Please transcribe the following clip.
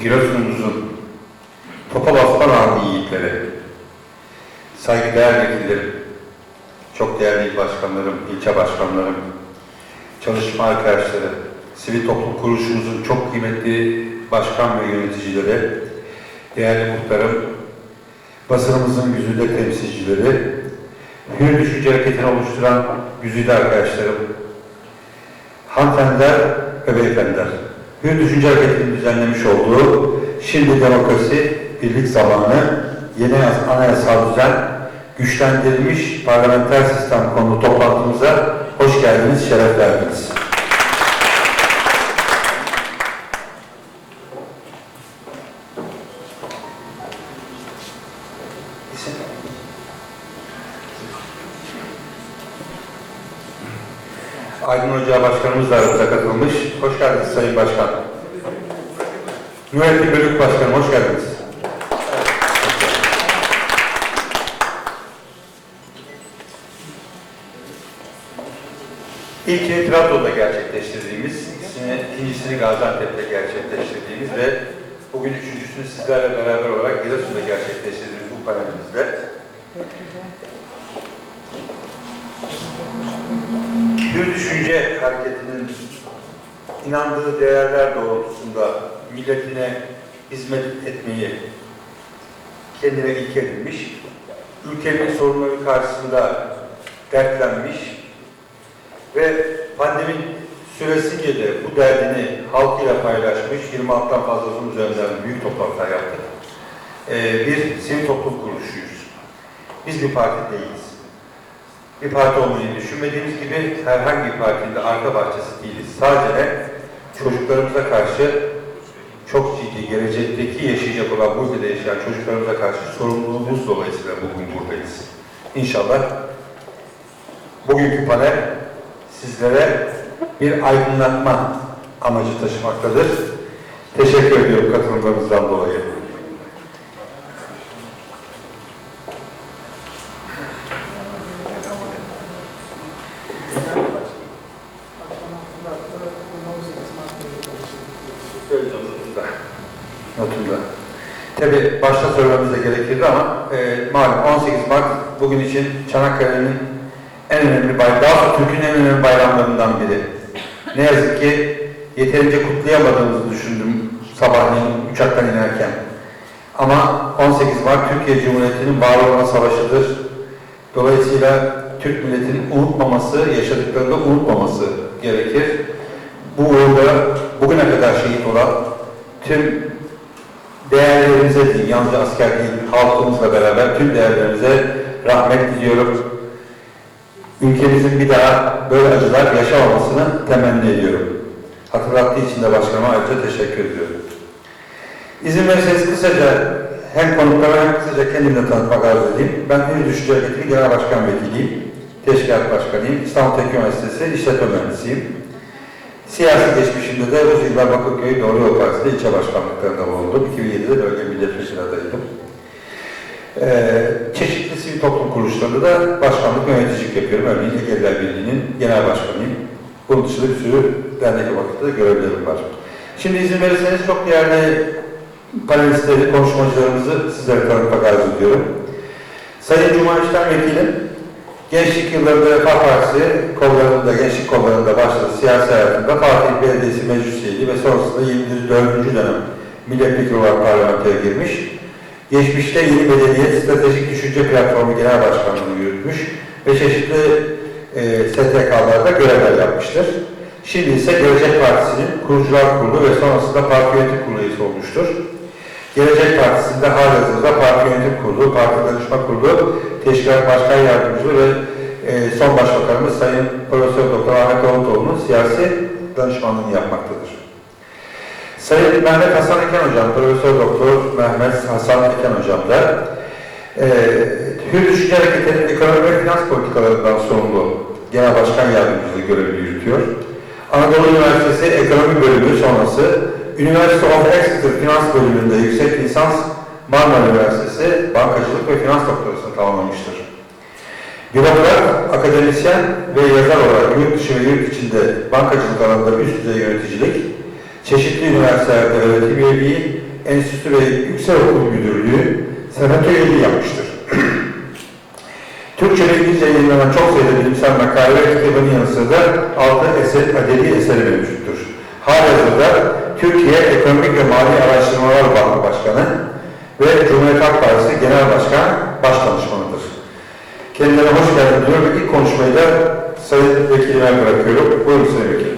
Giresun'umuzun Topal Aslan Ağabey yiğitleri, saygıdeğer vekillerim, çok değerli il başkanlarım, ilçe başkanlarım, çalışma arkadaşları, sivil toplum kuruluşumuzun çok kıymetli başkan ve yöneticileri, değerli muhtarım, basınımızın güzide temsilcileri, Hür Düşünce Hareketi'ni oluşturan güzide arkadaşlarım, hanımefendiler ve beyefendiler. Hür Düşünce Hareketi'nin düzenlemiş olduğu Şimdi Demokrasi Birlik Zamanı Yeni Anayasal Düzen Güçlendirilmiş Parlamenter Sistem konulu toplantımıza hoş geldiniz, şeref verdiniz. Aydın Ocağı Başkanımız da aramıza katılmış. Hoş geldiniz Sayın Başkan. Nurettin Bölük Başkanım, hoş geldiniz. İlkini Trabzon'da gerçekleştirdiğimiz, ikincisini Gaziantep'te gerçekleştirdiğimiz ve bugün üçüncüsünü sizlerle beraber olarak Giresun'da gerçekleştirdiğimiz bu panelimizde Hür Düşünce Hareketi'nin inandığı değerler doğrultusunda milletine hizmet etmeyi kendine ilk edinmiş, ülkenin sorunları karşısında dertlenmiş ve pandemi süresince de bu derdini halkıyla paylaşmış, 26'dan fazla uzun üzerinden büyük toplantılar yaptık. Ee, bir sivil toplum kuruluşuyuz. Biz bir parti değiliz bir parti olmayı düşünmediğimiz gibi herhangi bir partinin arka bahçesi değiliz. Sadece çocuklarımıza karşı çok ciddi, gelecekteki yaşayacak olan bu ülkede yaşayan çocuklarımıza karşı sorumluluğumuz dolayısıyla bugün buradayız. İnşallah bugünkü panel sizlere bir aydınlatma amacı taşımaktadır. Teşekkür ediyorum katılımlarınızdan dolayı. Notumda. Tabi başta söylememiz de gerekirdi ama e, malum 18 Mart bugün için Çanakkale'nin en önemli bayramı, daha Türkiye'nin en önemli bayramlarından biri. Ne yazık ki yeterince kutlayamadığımızı düşündüm sabahleyin uçaktan inerken. Ama 18 Mart Türkiye Cumhuriyeti'nin var savaşıdır. Dolayısıyla Türk milletinin unutmaması, yaşadıklarını unutmaması gerekir. Bu uğurda bugüne kadar şehit olan tüm değerlerimize değil, yalnızca asker değil, halkımızla beraber tüm değerlerimize rahmet diliyorum. Ülkemizin bir daha böyle acılar yaşamamasını temenni ediyorum. Hatırlattığı için de başkanıma ayrıca teşekkür ediyorum. İzin verirseniz kısaca hem konuklara hem kısaca kendimi de tanıtmak arzu edeyim. Ben Ünlü Düşünce Hareketi Genel Başkan Vekiliyim. Teşkilat Başkanıyım. İstanbul Teknik Üniversitesi İşletme Mühendisiyim. Siyasi geçmişimde de uzun yıllar Bakırköy Doğru Yol Partisi'nde ilçe başkanlıklarında bulundum. 2007'de bölge milletvekili adayıydım. Ee, çeşitli sivil toplum kuruluşlarında da başkanlık yöneticilik yapıyorum. Örneğin Egeliler Birliği'nin genel başkanıyım. Bunun dışında bir sürü dernek ve vakıfta da görevlerim var. Şimdi izin verirseniz çok değerli panelistleri, konuşmacılarımızı sizlere tanıtmak arzu ediyorum. Sayın Cuma İşlem Vekilim, gençlik yıllarında Refah Partisi kollarında, gençlik kollarında siyasi hayatında Fatih Belediyesi meclis üyeliği ve sonrasında 24. dönem milletvekili olarak parlamentoya girmiş. Geçmişte Yeni Belediye Stratejik Düşünce Platformu Genel Başkanlığı'nı yürütmüş ve çeşitli e, STK'larda görevler yapmıştır. Şimdi ise Gelecek Partisi'nin kurucular kurulu ve sonrasında parti yönetim kurulu üyesi olmuştur. Gelecek Partisi'nde halihazırda parti yönetim kurulu, parti danışma kurulu, teşkilat başkan yardımcılığı ve e, son başbakanımız Sayın Profesör Doktor Ahmet Davutoğlu'nun siyasi danışmanlığını yapmaktadır. Sayın Mehmet Hasan Eken Hocam, Profesör Doktor Mehmet Hasan Eken Hocam da e, Hür Düşünce Hareketi'nin ekonomi ve finans politikalarından sorumlu Genel Başkan Yardımcılığı görevini yürütüyor. Anadolu Üniversitesi Ekonomi Bölümü sonrası University of Exeter Finans Bölümünde yüksek lisans Marmara Üniversitesi Bankacılık ve Finans Doktorasını tamamlamıştır. Bürokrat, akademisyen ve yazar olarak yurt dışı ve yurt içinde bankacılık alanında üst düzey yöneticilik, çeşitli üniversitelerde öğretim üyeliği, enstitü ve yüksekokul müdürlüğü, senat üyeliği yapmıştır. Türkçe ve İngilizce yayınlanan çok sayıda bilimsel makale ve kitabının yanı sıra altı eser, edebi eseri mevcuttur. Halihazırda Türkiye Ekonomik ve Mali Araştırmalar Vakfı Başkanı ve Cumhuriyet Halk Partisi Genel Başkan Başdanışmanıdır. Kendilerine hoş geldin diyorum ve ilk konuşmayı da Sayın Vekilime bırakıyorum. Buyurun Sayın Vekilim.